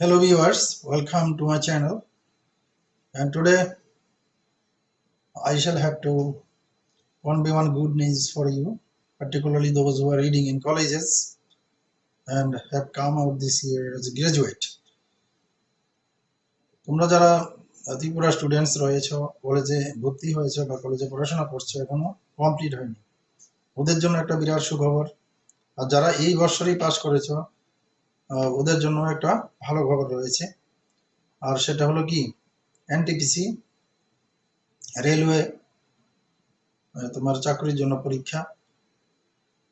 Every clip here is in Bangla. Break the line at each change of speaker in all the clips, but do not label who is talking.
Hello viewers, welcome to my channel. And today I shall have to one by one good news for you, particularly those who are reading in colleges and have come out this year as a graduate. তোমরা যারা ত্রিপুরা স্টুডেন্টস রয়েছে কলেজে ভর্তি হয়েছে বা কলেজে পড়াশোনা করছ এখনও কমপ্লিট হয়নি ওদের জন্য একটা বিরাট সুখবর আর যারা এই বছরই পাস করেছ ওদের জন্য একটা ভালো খবর রয়েছে। আর সেটা হলো কি? এনটিপিসি রেলওয়ে তোমার চাকরির জন্য পরীক্ষা।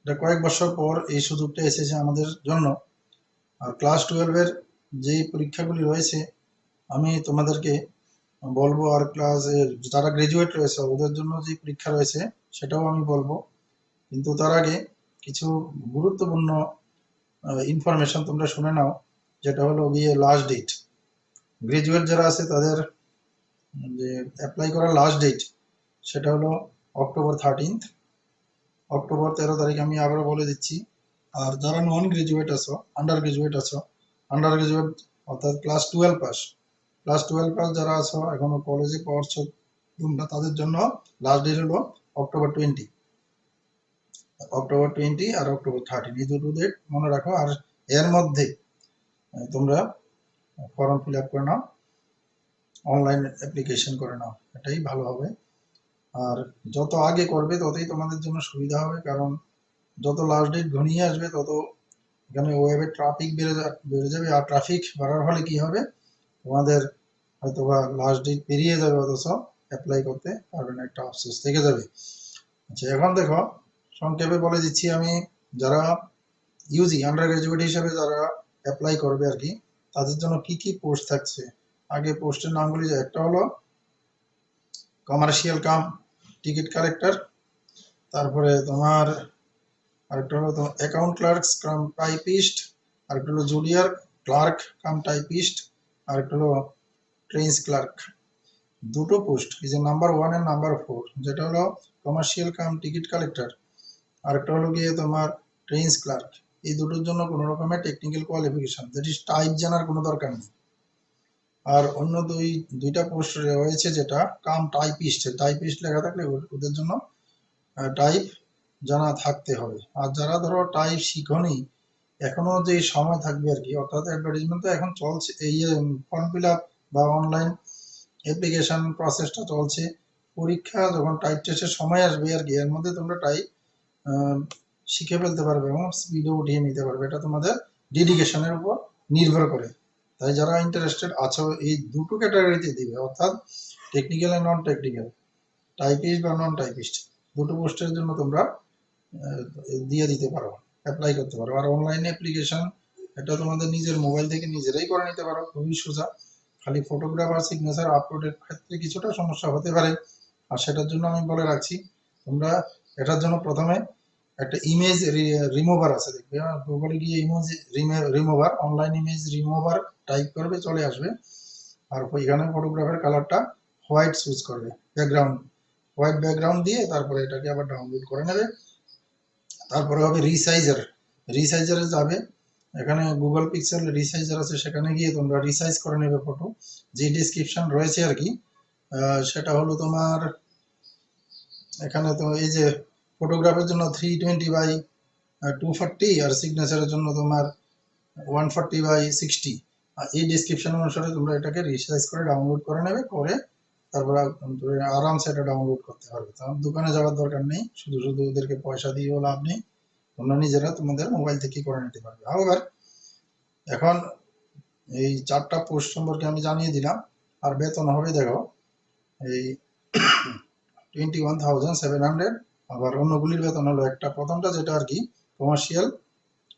এটা কয়েক বছর পর এই সুযোগটা এসেছে আমাদের জন্য। আর ক্লাস টুয়েলভের যে পরীক্ষাগুলি রয়েছে, আমি তোমাদেরকে বলব আর ক্লাস যারা গ্রাজুয়েট রয়েছে, ওদের জন্য যে পরীক্ষা রয়েছে, সেটাও আমি বলব। কিন্তু তার আগে কিছু গুরুত্বপূর্ণ ইনফরমেশন তোমরা শুনে নাও, যেটা হলো গিয়ে লাস্ট ডেট গ্রাজুয়েট যারা আছে, তাদের যে অ্যাপ্লাই করার লাস্ট ডেট সেটা হলো অক্টোবর থার্টিনথ অক্টোবর তেরো তারিখ আমি আবারও বলে দিচ্ছি, আর যারা নন গ্রাজুয়েট আছো আন্ডার গ্রাজুয়েট আছো আন্ডার গ্রাজুয়েট অর্থাৎ class twelve pass class twelve pass যারা আছো, এখনও কলেজে পড়ছো তোমরা, তাদের জন্য লাস্ট ডেট হলো অক্টোবর টোয়েন্টি অক্টোবর টোয়েন্টি আর অক্টোবর থার্টিন এই দুটো ডেট মনে রাখো। আর এর মধ্যে তোমরা ফর্ম ফিল আপ করে নাও। অনলাইন অ্যাপ্লিকেশন করে নাও। এটাই ভালো হবে। আর যত আগে করবে, ততই তোমাদের জন্য সুবিধা হবে। কারণ যত লাস্ট ডেট ঘনিয়ে আসবে, তত এখানে ওয়েবে ট্রাফিক বেড়ে বেড়ে যাবে। আর ট্রাফিক বাড়ার ফলে কি হবে? তোমাদের হয়তো বা লাস্ট ডেট পেরিয়ে যাবে অথচ অ্যাপ্লাই করতে। পারবে না একটা আফসোস থেকে যাবে। আচ্ছা এখন দেখো সংক্ষেপে বলে দিচ্ছি আমি, যারা ইউজি আন্ডার গ্রাজুয়েট হিসেবে যারা অ্যাপ্লাই করবে আর কি, তাদের জন্য কি কি পোস্ট থাকছে? আগে পোস্টের নামগুলি একটা হলো কমার্শিয়াল কাম টিকিট কালেক্টর তারপরে তোমার আরেকটা হলো তোমার অ্যাকাউন্ট ক্লার্ক কাম টাইপিস্ট আরেকটা হলো জুনিয়র ক্লার্ক কাম টাইপিস্ট আরেকটা হলো ট্রেন্স ক্লার্ক দুটো পোস্ট এই যে number one and number four যেটা হলো কমার্শিয়াল কাম টিকিট কালেক্টর আরেকটা হলো গিয়ে তোমার ট্রেন্স ক্লার্ক এই দুটোর জন্য কোনো রকমের technical qualification that is type জানার কোনো দরকার নেই। আর অন্য দুই, দুইটা পোস্ট রয়েছে যেটা কাম টাইপিস্ট টাইপিস্ট লেখা থাকলে ওদের জন্য টাইপ জানা থাকতে হবে। আর যারা ধরো টাইপ শিখনি, এখনও যে সময় থাকবে আর কি, অর্থাৎ অ্যাডভার্টাইজমেন্ট তো এখন চলছে, এই ফর্ম ফিল আপ বা অনলাইন অ্যাপ্লিকেশন প্রসেসটা চলছে, পরীক্ষা যখন টাইপ টেস্টের সময় আসবে আর কি, এর মধ্যে তোমরা টাইপ শিখে ফেলতে পারবে এবং স্পিডও উঠিয়ে নিতে পারবে। এটা তোমাদের ডেডিকেশনের উপর নির্ভর করে। তাই যারা ইন্টারেস্টেড আছো, এই দুটো ক্যাটাগরিতে দিবে, অর্থাৎ technical and non technical typist বা নন টাইপিস্ট দুটো পোস্টের জন্য তোমরা দিয়ে দিতে পারো অ্যাপ্লাই করতে পারো। আর অনলাইন অ্যাপ্লিকেশন এটা তোমাদের নিজের মোবাইল থেকে নিজেরাই করে নিতে পারো, খুবই সোজা। খালি ফটোগ্রাফ আর সিগনেচার আপলোডের ক্ষেত্রে কিছুটা সমস্যা হতে পারে। আর সেটার জন্য আমি বলে রাখছি, তোমরা এটার জন্য প্রথমে একটা ইমেজ রিমুভার আছে, দেখবে? গুগলে গিয়ে image remover online image remover type করবে, চলে আসবে। আর ওইখানে ফটোগ্রাফের কালারটা হোয়াইট চুজ করবে ব্যাকগ্রাউন্ড হোয়াইট ব্যাকগ্রাউন্ড দিয়ে তারপরে এটাকে আবার ডাউনলোড করে নেবে। তারপরে হবে রিসাইজার রিসাইজারে যাবে। এখানে গুগল পিক্সেল রিসাইজার আছে, সেখানে গিয়ে তোমরা রিসাইজ করে নেবে ফটো যে ডিসক্রিপশন রয়েছে আর কি সেটা হলো তোমার, এখানে তো এই যে ফটোগ্রাফের জন্য three twenty by two forty আর সিগনেচারের জন্য তোমার ওয়ান ফোরটি বাই সিক্সটি আর এই ডিসক্রিপশন অনুসারে তোমরা এটাকে রিসাইজ করে ডাউনলোড করে নেবে, করে তারপর আরামসে এটা ডাউনলোড করতে পারবে। তো দোকানে যাওয়ার দরকার নেই, শুধু শুধু ওদেরকে পয়সা দিয়েও লাভ নেই, তোমরা নিজেরা তোমাদের মোবাইল থেকেই করে নিতে পারবে। আবার এখন এই চারটা পোস্ট সম্পর্কে আমি জানিয়ে দিলাম, আর বেতন হবে দেখো, এই twenty one thousand seven hundred আবার অন্যগুলির বেতন হলো একটা। প্রথমটা যেটা আর কি কমার্শিয়াল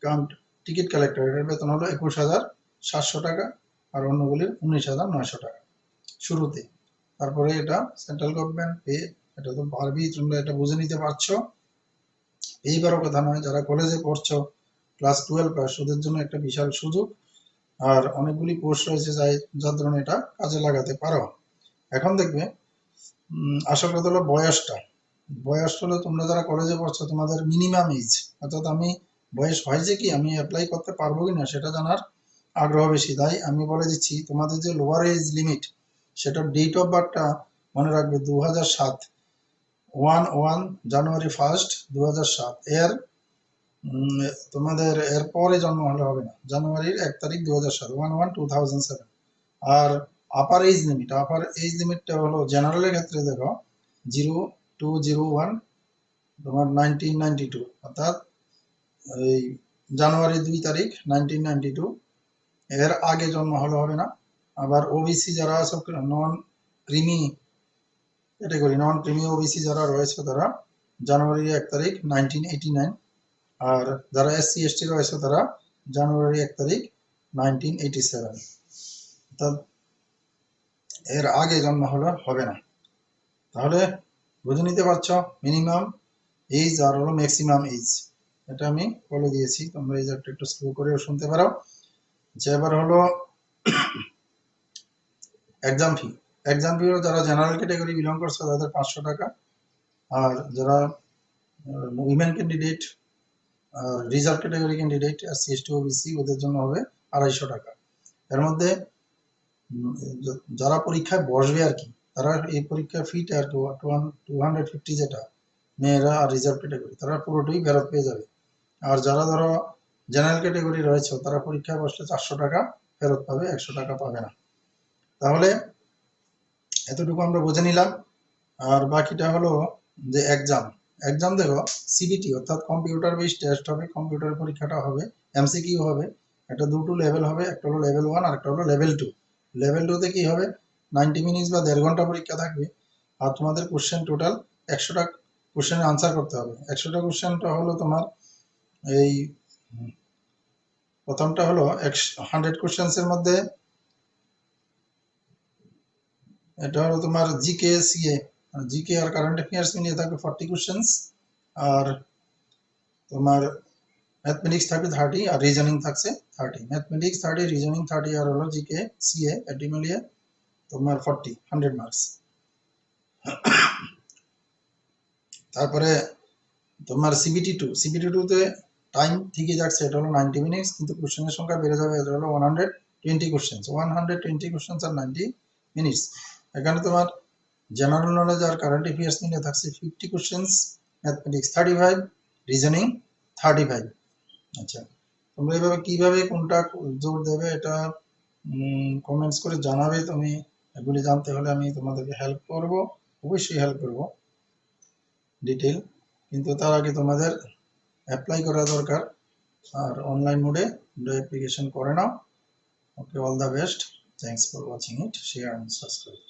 কাম টিকিট কালেক্টর এটার বেতন হলো একুশ হাজার সাতশো টাকা আর অন্যগুলির উনিশ হাজার নয়শো টাকা শুরুতে। তারপরে এটা সেন্ট্রাল গভর্নমেন্ট পে এটা তো পারবি তোমরা এটা বুঝে নিতে পারছ। এইবারও কথা নয়, যারা কলেজে পড়ছো ক্লাস টুয়েলভ পাস ওদের জন্য একটা বিশাল সুযোগ। আর অনেকগুলি পোস্ট রয়েছে যাই, যার ধরুন এটা কাজে লাগাতে পারো। এখন দেখবে আসল কথা হলো বয়সটা। বয়স হলো তোমরা যারা কলেজে পড়ছো, তোমাদের মিনিমাম এজ অর্থাৎ আমি, বয়স হয়েছে কি, আমি অ্যাপ্লাই করতে পারব কিনা, সেটা জানার আগ্রহ বেশি। তাই আমি বলে দিচ্ছি, তোমাদের যে লোয়ার এজ লিমিট সেটার ডেট অফ বার্থটা মনে রাখবে দু সাত। ওয়ান ওয়ান জানুয়ারি ফার্স্ট দু সাত। এর তোমাদের এর পরে জন্ম হলে হবে না। জানুয়ারির এক তারিখ দু হাজার সাত। One one two thousand seven আর upper age limit upper age লিমিটটা হলো জেনারেলের ক্ষেত্রে দেখো জিরো টু জিরো ওয়ান তোমার নাইনটিন নাইনটি টু অর্থাৎ এই জানুয়ারি দুই তারিখ নাইনটিন নাইনটি টু এর আগে জন্ম হলে হবে না। আবার ওবিসি যারা আছে non creamy category non creamy OBC যারা রয়েছে, তারা জানুয়ারি এক তারিখ নাইনটিন এইটি নাইন আর যারা এসসি এসটি রয়েছে, তারা জানুয়ারি এক তারিখ নাইনটিন এইটি সেভেন অর্থাৎ এর আগে জন্ম হলে হবে না। তাহলে বুঝে নিতে পারছ? মিনিমাম এইজ আর হলো ম্যাক্সিমাম এইজ এটা আমি বলে দিয়েছি, তোমরা এই একটা একটু স্লো করেও শুনতে পারো। যে এবার হলো এক্সাম ফি এক্সাম ফি হলো যারা জেনারেল ক্যাটাগরি বিলং করছে, তাদের পাঁচশো টাকা। আর যারা women candidate reserve category candidate SC ST OBC ওদের জন্য হবে আড়াইশো টাকা। এর মধ্যে যারা পরীক্ষায় বসবে আর কি তারা এই পরীক্ষার ফিটা আর টু হান্ড্রেড ফিফটি যেটা, মেয়েরা আর রিজার্ভ ক্যাটাগরি তারা পুরোটাই ফেরত পেয়ে যাবে। আর যারা ধরো জেনারেল ক্যাটাগরি রয়েছে, তারা পরীক্ষায় বসলে চারশো টাকা ফেরত পাবে, একশো টাকা পাবে না। তাহলে এতটুকু আমরা বুঝে নিলাম। আর বাকিটা হলো যে এক্সাম এক্সাম দেখো সিবিটি অর্থাৎ কম্পিউটার বেস টেস্ট হবে কম্পিউটার পরীক্ষাটা হবে এমসিকিউ হবে, একটা দুটো লেভেল হবে, একটা হলো লেভেল ওয়ান আর একটা হলো লেভেল টু লেভেল টুতে কি হবে? নাইনটি মিনিটস বা দেড় ঘণ্টা পরীক্ষা থাকবে আর তোমাদের কোশ্চেন টোটাল একশোটা কোশ্চেনের আনসার করতে হবে। একশোটা কোশ্চেনটা হলো তোমার এই প্রথমটা হলো হান্ড্রেড কোশ্চেন্সের মধ্যে এটা হলো তোমার জিকে সিএ জিকে আর কারেন্ট অ্যাফেয়ার্স মিলিয়ে থাকবে ফর্টি কোশ্চেন্স আর তোমার ম্যাথমেটিক্স থাকবে থার্টি আর রিজনিং থাকছে thirty mathematics thirty reasoning thirty আর হলো জিকে সিএ এটি মিলিয়ে তোমার ফর্টি হান্ড্রেড মার্কস তারপরে তোমার সিবিটি টু সিবিটি টুতে টাইম ঠিকই যাচ্ছে, এটা হলো নাইনটি মিনিটস কিন্তু কোশ্চেনের সংখ্যা বেড়ে যাবে, এটা হলো one hundred twenty questions one hundred twenty questions আর নাইনটি মিনিটস এখানে তোমার জেনারেল নলেজ আর কারেন্ট অ্যাফেয়ার্স নিয়ে থাকছে fifty questions mathematics thirty five reasoning thirty five আচ্ছা তোমরা এইভাবে কীভাবে কোনটা জোর দেবে এটা কমেন্টস করে জানাবে তুমি। এগুলি জানতে হলে আমি তোমাদেরকে হেল্প করব, অবশ্যই হেল্প করব ডিটেল কিন্তু তার আগে তোমাদের অ্যাপ্লাই করা দরকার। আর অনলাইন মোডে অ্যাপ্লিকেশন করে নাও। Okay all the best thanks for watching it share and subscribe